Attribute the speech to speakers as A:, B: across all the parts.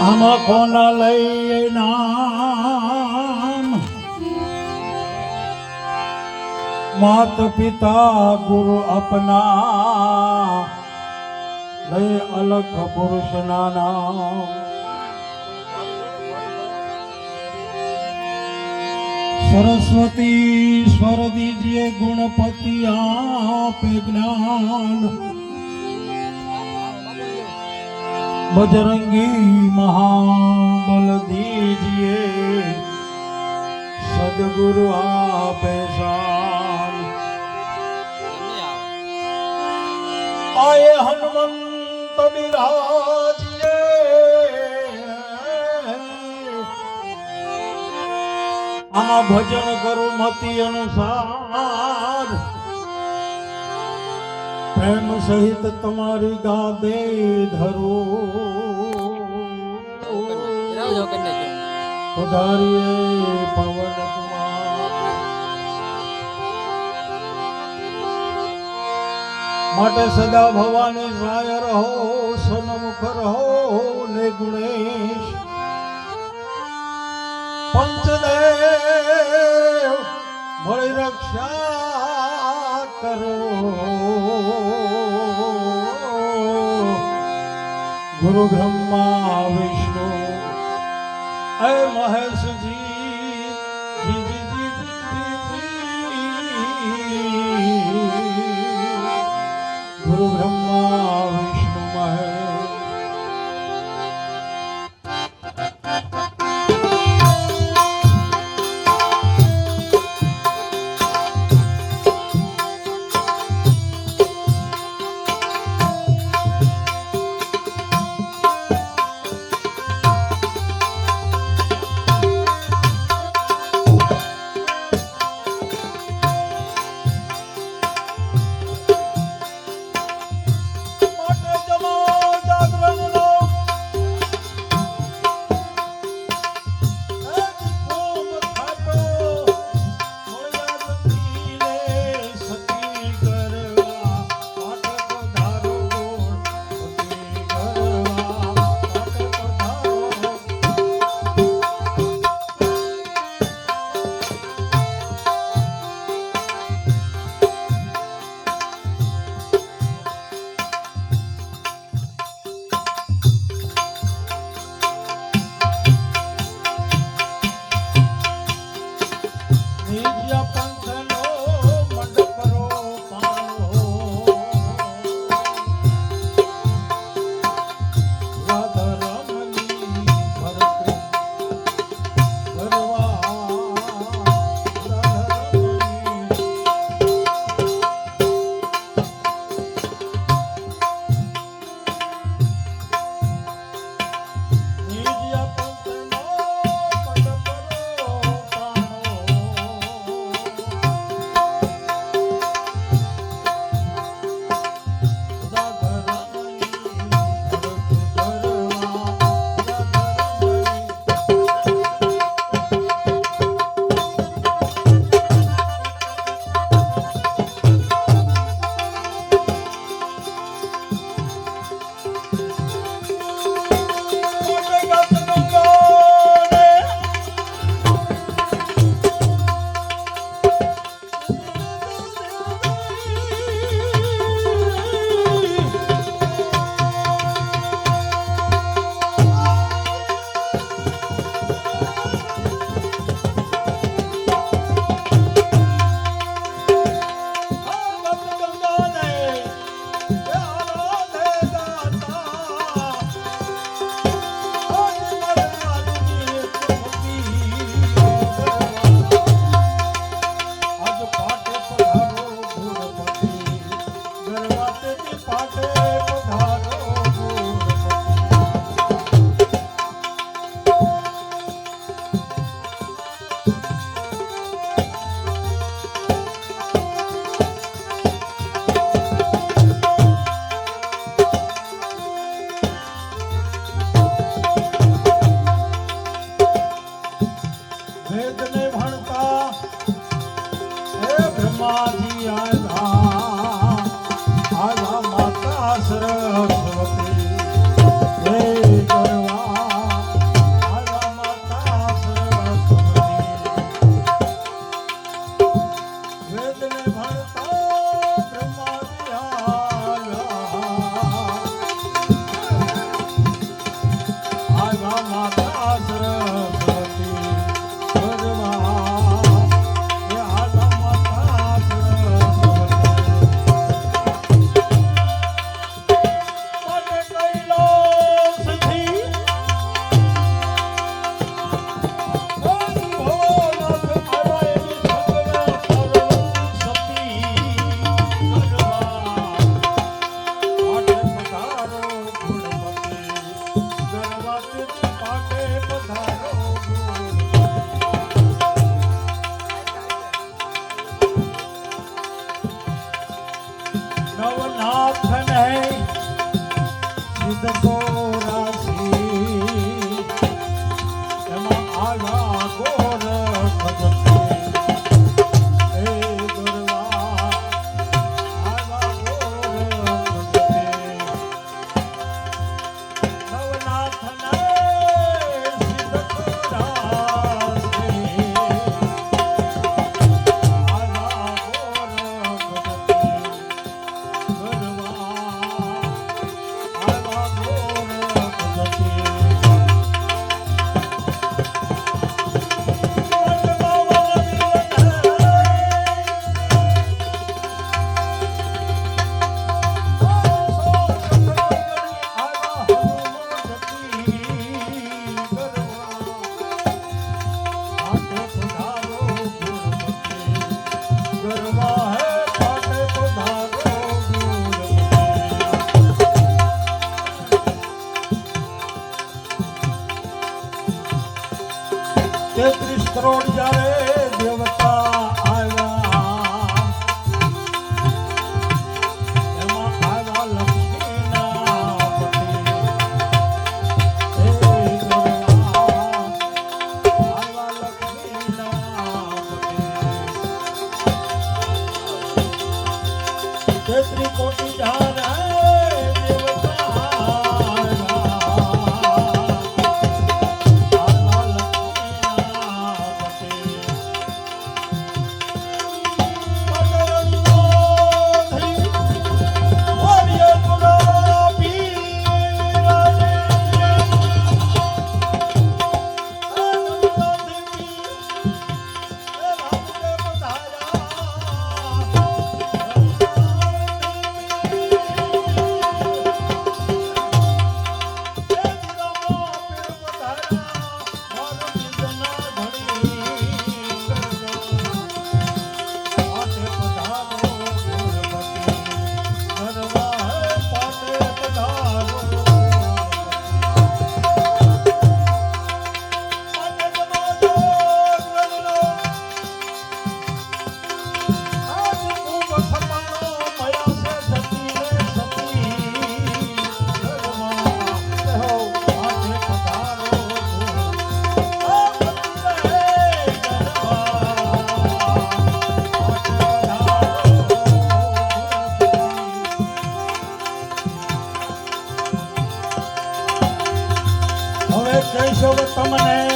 A: આમાં કોના લઈ નામ? માત પિતા ગુરુ અપના લઈ અલગ પુરુષ નાના સરસ્વતી સ્વર દીજીએ ગુણપતિ આપે જ્ઞાન. બજરંગી મહાબલ દીજીએ સદગુરુ આપે શાન આયે હનુમંત બિરાજીએ આમાં ભજન કરું મતિ અનુસાર પ્રેમ સહિત તમારી ગાદે ધરો. પવન માટે સદા ભવાની સહાય રહો, સન્મુખ રહો ને ગુણેશ પંચદેવ ગુરુ બ્રહ્મા વિષ્ણુ. અય મહેશજી Oh. પતિ તેત્રી હવે કહીશો કે તમને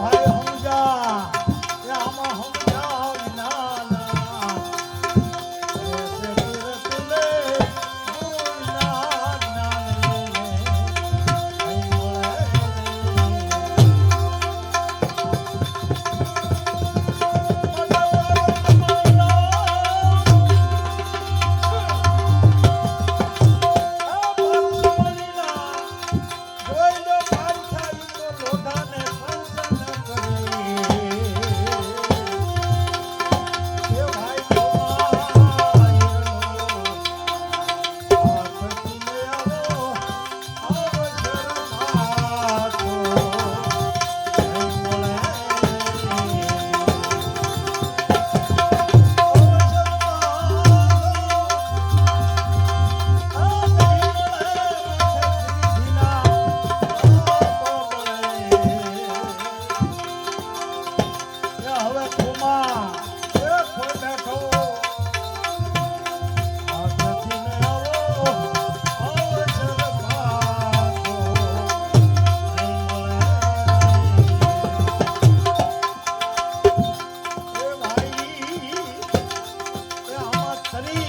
A: 아 니. Tadi.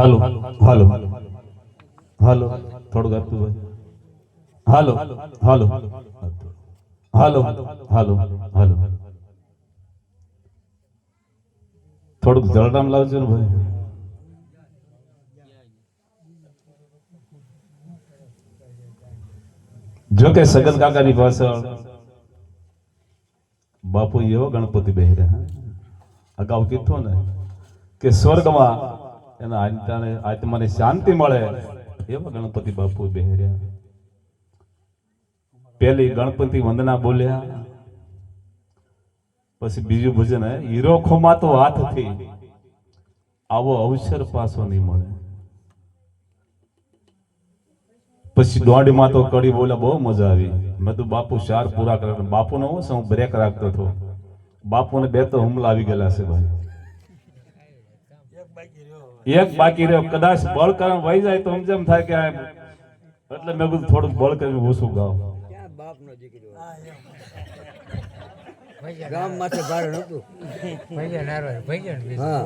B: હાલો હાલો હાલો થોડું ગાતું હોય હાલો હાલો હાલો હાલો હાલો થોડુંક જળરામ લાવજો ને ભાઈ જો કે સગન કાકાની પાછળ બાપુ એવો ગણપતિ બેહર્યા અગાઉ કીધું ને કે સ્વર્ગમાં એના આત્માને આત્માને શાંતિ મળે એવા ગણપતિ બાપુ બેહર્યા. પેલી ગણપતિ વંદના બોલ્યા. પછી બીજું ભજન હીરો ખોમાતો હાથથી આવો અવસર પાછો નહીં મળે. પછી દોઢમાં તો કડી બોલ્યા બહુ મજા આવી. મેં તો બાપુ ચાર પૂરા કર્યા બાપુનો હું બ્રેક રાખતો હતો. બાપુને બે તો હુમલા આવી ગયેલા છે ભાઈ. એક બાકી રહ્યો. કદાચ બળકરણ વહી જાય તો સમજમ થાય કે એટલે મેં કીધું થોડુંક બળકરણ ઓછું ગાવ.
C: ગામ માથે
D: ભારણ હતું ભૈયા નારાયણ
C: ભૈયા